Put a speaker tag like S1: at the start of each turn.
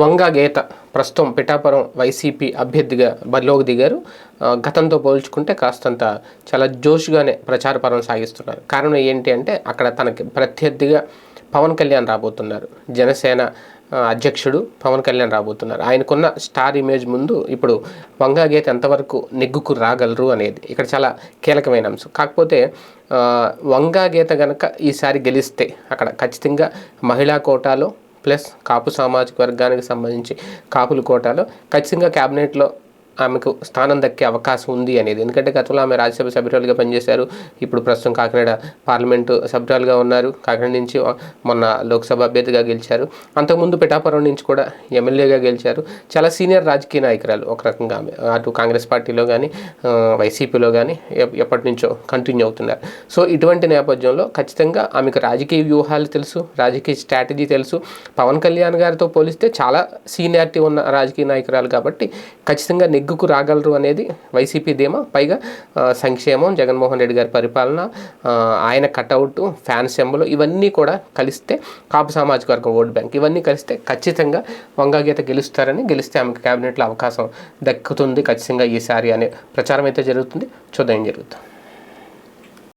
S1: వంగ గీత ప్రస్తుతం పిఠాపురం వైసీపీ అభ్యర్థిగా బరిలోకి దిగారు. గతంతో పోల్చుకుంటే కాస్తంత చాలా జోష్గానే ప్రచార పరం సాగిస్తున్నారు. కారణం ఏంటి అంటే అక్కడ తనకి ప్రత్యర్థిగా పవన్ కళ్యాణ్ రాబోతున్నారు. జనసేన అధ్యక్షుడు పవన్ కళ్యాణ్ రాబోతున్నారు. ఆయనకున్న స్టార్ ఇమేజ్ ముందు ఇప్పుడు వంగా గీత ఎంతవరకు నెగ్గుకు రాగలరు అనేది ఇక్కడ చాలా కీలకమైన అంశం. కాకపోతే వంగా గీత గనక ఈసారి గెలిస్తే అక్కడ ఖచ్చితంగా మహిళా కోటాలో ప్లస్ కాపు సామాజిక వర్గానికి సంబంధించి కాపుల కోటాలో ఖచ్చితంగా క్యాబినెట్లో ఆమెకు స్థానం దక్కే అవకాశం ఉంది అనేది. ఎందుకంటే గతంలో ఆమె రాజ్యసభ సభ్యురాలుగా పనిచేశారు. ఇప్పుడు ప్రస్తుతం కాకినాడ పార్లమెంటు సభ్యురాలుగా ఉన్నారు. కాకినాడ నుంచి మొన్న లోక్సభ అభ్యర్థిగా గెలిచారు. అంతకుముందు పిఠాపురం నుంచి కూడా ఎమ్మెల్యేగా గెలిచారు. చాలా సీనియర్ రాజకీయ నాయకురాలు ఒక రకంగా ఆమె. అటు కాంగ్రెస్ పార్టీలో కానీ వైసీపీలో కానీ ఎప్పటి నుంచో కంటిన్యూ అవుతున్నారు. సో ఇటువంటి నేపథ్యంలో ఖచ్చితంగా ఆమెకు రాజకీయ వ్యూహాలు తెలుసు రాజకీయ స్ట్రాటజీ తెలుసు. పవన్ కళ్యాణ్ గారితో పోలిస్తే చాలా సీనియారిటీ ఉన్న రాజకీయ నాయకురాలు కాబట్టి ఖచ్చితంగా నెగ్గుకు రాగలరు అనేది వైసీపీ ధీమా. పైగా సంక్షేమం జగన్మోహన్ రెడ్డి గారి పరిపాలన ఆయన కటౌట్ ఫ్యాన్ సెంబలు ఇవన్నీ కూడా కలిస్తే కాపు సామాజిక వర్గం ఓట్ బ్యాంక్. ఇవన్నీ కలిస్తే ఖచ్చితంగా వంగాగీత గెలుస్తారని గెలిస్తే ఆమెకు క్యాబినెట్లో అవకాశం దక్కుతుంది ఖచ్చితంగా ఈసారి అనే ప్రచారం అయితే జరుగుతుంది. చూద్దాం జరుగుతుంది